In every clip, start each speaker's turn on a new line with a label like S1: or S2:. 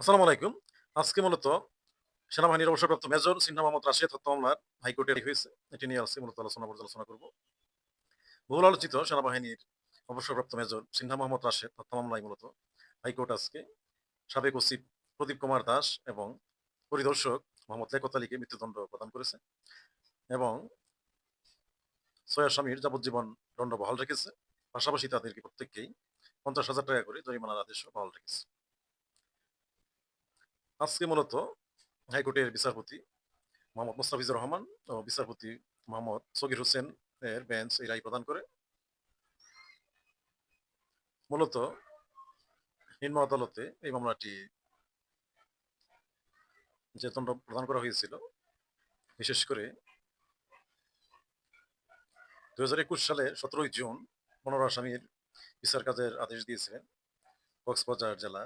S1: আসসালামু আলাইকুম। আজকে মূলত সেনাবাহিনীর অবসরপ্রাপ্ত মেজর সিনহা মোহাম্মদ রাশেদ হত্যা মামলার হাইকোর্টে হয়েছে। এটি নিয়ে আজকে মূলত আলোচনা পর্যালোচনা করব। বহুল আলোচিত সেনাবাহিনীর অবসরপ্রাপ্ত মেজর সিনহা মোহাম্মদ রাশেদ হত্যা মামলায় মূলত হাইকোর্ট আজকে সাবেক ওসি প্রদীপ কুমার দাস এবং পরিদর্শক মোহাম্মদ লেখত আলীকে মৃত্যুদণ্ড প্রদান করেছে এবং ছয় স্বামীর যাবজ্জীবন দণ্ড বহাল রেখেছে পাশাপাশি তাদেরকে প্রত্যেককেই পঞ্চাশ হাজার টাকা করে জরিমানার আদেশও বহাল রেখেছে আজকে মূলত হাইকোর্টের বিচারপতি মোহাম্মদ মোস্তাফিজুর রহমান ও বিচারপতি মোহাম্মদ সগির হোসেন এর বেঞ্চ এই রায় প্রদান করে। মূলত নিম্ন আদালতে এই মামলাটি যে দণ্ড প্রদান করা হয়েছিল, বিশেষ করে দুই হাজার একুশ সালে সতেরোই জুন পনেরো আসামির বিচার কাজের আদেশ দিয়েছিলেন কক্সবাজার জেলা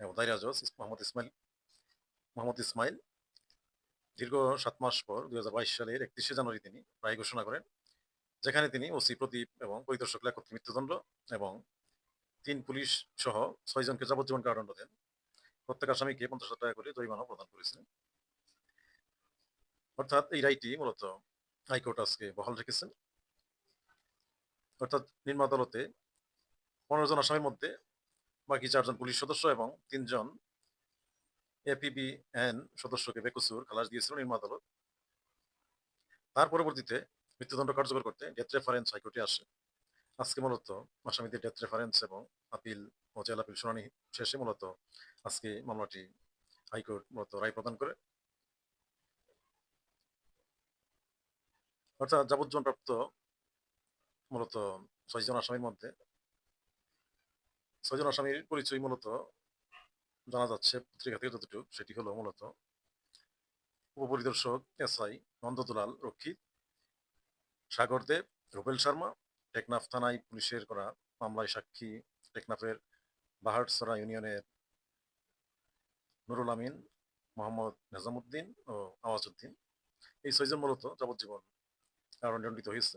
S1: দায়রা জজ মোহাম্মদ ইসমাইল মোহাম্মদ ইসমাইল। দীর্ঘ সাত মাস পর দু হাজার বাইশ সালের একত্রিশে জানুয়ারি তিনি রায় ঘোষণা করেন, যেখানে তিনি ওসি প্রদীপ এবং পরিদর্শক লেখককে মৃত্যুদণ্ড এবং তিন পুলিশ সহ ছয়জনকে যাবজ্জীবন কারাদণ্ড দেন। প্রত্যেক আসামিকে পঞ্চাশ হাজার টাকা করে জরিমানা প্রদান করেছিলেন। অর্থাৎ এই রায়টি মূলত হাইকোর্ট আজকে বহাল রেখেছেন। অর্থাৎ নিম্ন আদালতে পনেরো জন আসামির মধ্যে বাকি চারজন পুলিশ সদস্য এবং তিনজন এপিবিএন সদস্যকে বেকসুর খালাস দিয়েছিল নিম্ন আদালত তার পরবর্তীতে মৃত্যুদণ্ড কার্যকর করতে ডেথ রেফারেন্স হাইকোর্টে আসে। আজকে মূলত আসামিদের ডেথ রেফারেন্স এবং আপিল ও জেল আপিল শুনানি শেষে মূলত আজকে মামলাটি হাইকোর্ট মূলত রায় প্রদান করে। অর্থাৎ যাবজ্জীবন প্রাপ্ত মূলত ছয়জন আসামির মধ্যে ছয়জন আসামির পরিচয় মূলত জানা যাচ্ছে, পত্রিকা থেকে যতটুকু, সেটি হলো মূলত উপপরিদর্শক এসআই নন্দদুলাল রক্ষিত সাগর দেব, রুবেল শর্মা, টেকনাফ থানায় পুলিশের করা মামলায় সাক্ষী টেকনাফের বাহারসরা ইউনিয়নের নুরুল আমিন, মোহাম্মদ নেজামুদ্দিন ও আওয়াজউদ্দিন। এই ছয়জন মূলত যাবজ্জীবন কারাদণ্ডিত হয়েছে।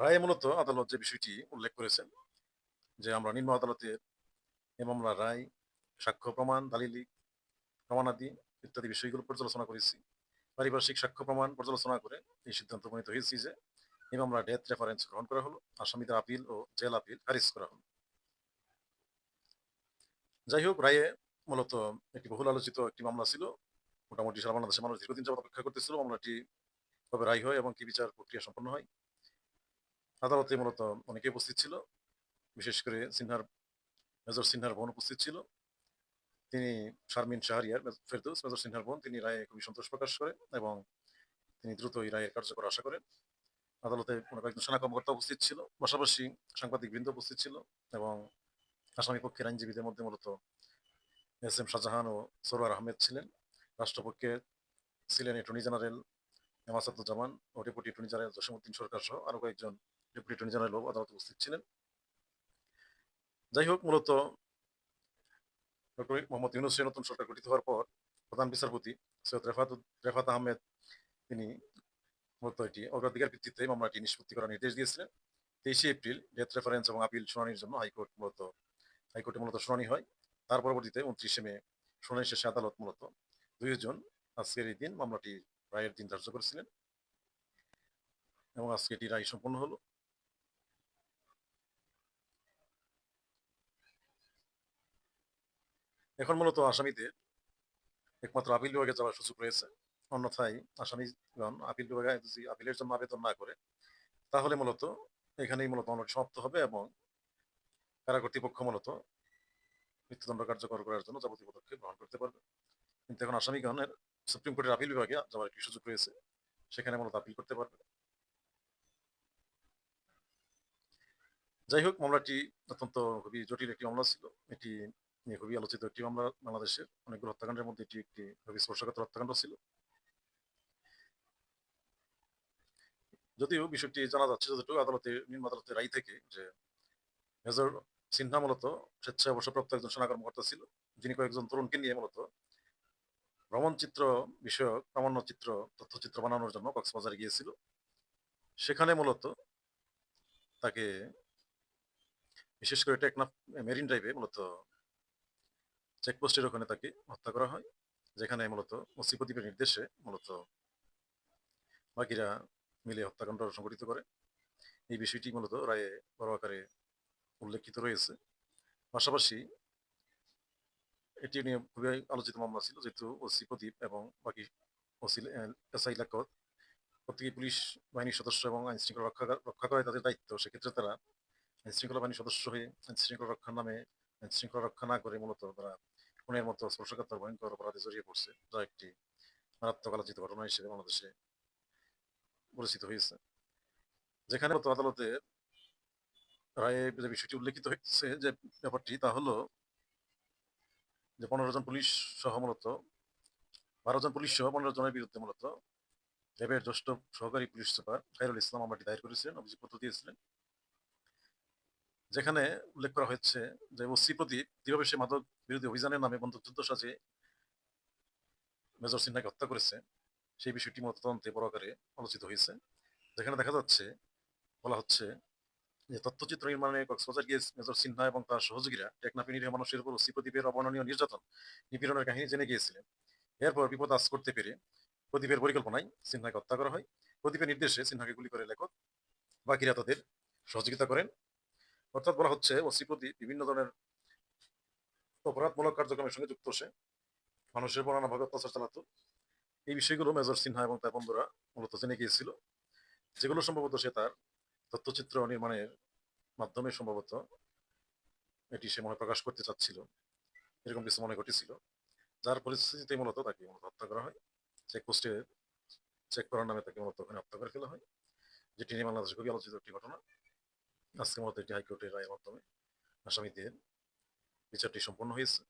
S1: রায়ে মূলত আদালত যে বিষয়টি উল্লেখ করেছেন, যে আমরা নিম্ন আদালতের এ মামলার রায়, সাক্ষ্য প্রমাণ দালিলিক প্রমাণাদি ইত্যাদি বিষয়গুলো পর্যালোচনা করেছি। পারিপার্শ্বিক সাক্ষ্য প্রমাণ পর্যালোচনা করে এই সিদ্ধান্ত উপনীত হয়েছি যে এই মামলা ডেথ রেফারেন্স গ্রহণ করা হলো, আসামিদের আপিল ও জেল আপিল খারিজ করা হলো। যাই হোক, রায়ে মূলত একটি বহুল আলোচিত একটি মামলা ছিল। মোটামুটি সারা বাংলাদেশের মানুষ দীর্ঘদিন যাবত অপেক্ষা করতেছিল মামলাটি কবে রায় হয় এবং কি বিচার প্রক্রিয়া সম্পন্ন হয়। আদালতে মূলত অনেকে উপস্থিত ছিল। বিশেষ করে সিনহার, মেজর সিনহার বোন উপস্থিত ছিল। তিনি শারমিন শাহরিয়ার ফেরদৌস, মেজর সিনহার বোন, তিনি রায়ে খুবই সন্তোষ প্রকাশ করেন এবং তিনি দ্রুত এই রায়ের কার্যকর আশা করেন। আদালতে কোনো কয়েকজন সেনা কর্মকর্তা উপস্থিত ছিল, পাশাপাশি সাংবাদিক বৃন্দ উপস্থিত ছিল এবং আসামি পক্ষের আইনজীবীদের মধ্যে মূলত এস এম শাহজাহান ও সরোয়ার আহমেদ ছিলেন। রাষ্ট্রপক্ষে ছিলেন অ্যাটর্নি জেনারেল এমাসাদুজ্জামান ও deputy attorney general Jasimuddin Sarkar সহ আরও কয়েকজন ডেপুটি অ্যাটর্নি জেনারেল আদালতে উপস্থিত ছিলেন। যাই হোক মূলত ডক্টর মোহাম্মদ ইউনুসের নতুন সরকার গঠিত হওয়ার পর প্রধান বিচারপতি সৈয়দ রেফাত রেফাত আহমেদ, তিনি মূলত এটি অগ্রাধিকার ভিত্তিতে মামলাটি নিষ্পত্তি করার নির্দেশ দিয়েছিলেন। তেইশে এপ্রিল ডেথ রেফারেন্স এবং আপিল শুনানির জন্য হাইকোর্ট মূলত হাইকোর্টে মূলত শুনানি হয়। তার পরবর্তীতে উনত্রিশে মে শুনানি শেষে আদালত মূলত দুই জন আজকের এই দিন মামলাটি রায়ের দিন ধার্য করেছিলেন এবং আজকে এটি রায় সম্পন্ন হলো। এখন মূলত আসামিদের একমাত্র আপিল বিভাগে যাওয়ার সুযোগ রয়েছে। অন্যথায় আসামিগণ আপিল বিভাগে যদি আপিলের জন্য আবেদন না করে, তাহলে মূলত এখানেই মূলত মামলাটি সমাপ্ত হবে এবং কারা কর্তৃপক্ষ মূলত মৃত্যুদণ্ড কার্যকর করার জন্য যাবতীয় পদক্ষেপ গ্রহণ করতে পারবে। কিন্তু এখন আসামিগণের সুপ্রিম কোর্টের আপিল বিভাগে যাওয়ার একটি সুযোগ রয়েছে, সেখানে মূলত আপিল করতে পারবে। যাই হোক, মামলাটি অত্যন্ত খুবই জটিল একটি মামলা ছিল। এটি নিয়ে খুবই আলোচিত একটি মামলা বাংলাদেশের। অনেকগুলো হত্যাকাণ্ডের মধ্যে এটি একটি খুবই স্পর্শকাতর হত্যাকাণ্ড ছিল। যদিও বিষয়টি জানা যাচ্ছে যতটুকু আদালতে, নিম্ন আদালতের রায় থেকে যে মেজর সিনহা মূলত স্বেচ্ছায় অবসরপ্রাপ্ত একজন সেনা কর্মকর্তা ছিল, যিনি কয়েকজন তরুণকে নিয়ে মূলত ভ্রমণ চিত্র বিষয়ক, প্রামাণ্য চিত্র তথ্যচিত্র বানানোর জন্য কক্সবাজারে গিয়েছিল। সেখানে মূলত তাকে বিশেষ করে টেকনাফ, মেরিন ড্রাইভে মূলত চেকপোস্টের ওখানে তাকে হত্যা করা হয়, যেখানে মূলত ওসি প্রদীপের নির্দেশে মূলত বাকিরা মিলে হত্যাকাণ্ড সংঘটিত করে। এই বিষয়টি মূলত রায়ে বড় আকারে উল্লেখিত রয়েছে। পাশাপাশি এটি নিয়ে খুবই আলোচিত মামলা ছিল, যেহেতু ওসি প্রদীপ এবং বাকি ওসি এসআই লাকত প্রত্যেকে পুলিশ বাহিনীর সদস্য এবং আইন শৃঙ্খলা রক্ষা রক্ষা করে তাদের দায়িত্ব। সেক্ষেত্রে তারা আইন শৃঙ্খলা বাহিনীর সদস্য হয়ে আইন শৃঙ্খলা রক্ষার নামে আইন শৃঙ্খলা রক্ষা না করে মূলত তারা খুনের মতো স্পর্শকাতর, ভয়ঙ্কর অপরাধে জড়িয়ে পড়ছে, যা একটি মারাত্মক আলোচিত ঘটনা হিসেবে বাংলাদেশে পরিচিত হয়েছে। যেখানে মতো আদালতের রায়ে যে বিষয়টি উল্লেখিত হয়েছে যে ব্যাপারটি, তা হলো যে পনেরো জন পুলিশ সহ মূলত, বারো জন পুলিশ সহ পনেরো জনের বিরুদ্ধে মূলত র্যাবের জ্যেষ্ঠ সহকারী পুলিশ সুপার খায়রুল ইসলাম মামলাটি দায়ের করেছিলেন, অভিযোগপত্র দিয়েছিলেন। যেখানে উল্লেখ করা হয়েছে যে ওসি প্রদীপ কীভাবে সে মাদক বিরোধী অভিযানের নামে বন্দুকযুদ্ধ সাজে মেজর সিনহাকে হত্যা করেছে। সেই বিষয়টি মূলত তদন্তে বড় আকারে আলোচিত হয়েছে। যেখানে দেখা যাচ্ছে, বলা হচ্ছে যে তথ্যচিত্র নির্মাণে কক্সবাজার গিয়ে মেজর সিনহা এবং তার সহযোগীরা টেকনাফি নিরীহ মানুষের উপর ওসি প্রদীপের অবর্ণনীয় নির্যাতন, নিপীড়নের কাহিনী জেনে গিয়েছিলেন। এরপর বিপদ আজ করতে পেরে প্রদীপের পরিকল্পনায় সিনহাকে হত্যা করা হয়। প্রদীপের নির্দেশে সিনহাকে গুলি করে লেখক বাকিরা তাদের সহযোগিতা করেন। অর্থাৎ বলা হচ্ছে ওসি বিভিন্ন ধরনের অপরাধমূলক কার্যক্রমের সঙ্গে যুক্ত সে। মানুষের বনানা ভাবে অত্যাচার চালাতো। এই বিষয়গুলো মেজর সিনহা এবং তার বন্ধুরা মূলত জেনে গিয়েছিল। যেগুলো সম্ভবত সে তার তথ্যচিত্র নির্মাণের মাধ্যমে সম্ভবত এটি সে মনে প্রকাশ করতে চাচ্ছিল। এরকম কিছু মনে ঘটেছিল। যার পরিস্থিতিতে মূলত তাকে মূলত হত্যা করা হয়। চেকপোস্টে চেক করার নামে তাকে মূলত ওখানে হত্যা করে ফেলা হয়। যেটি নিয়ে বাংলাদেশে খুবই আলোচিত একটি ঘটনা। আজকে মতো এটি হাইকোর্টের রায়ের মাধ্যমে আসামিদের বিচারটি সম্পন্ন হয়েছে।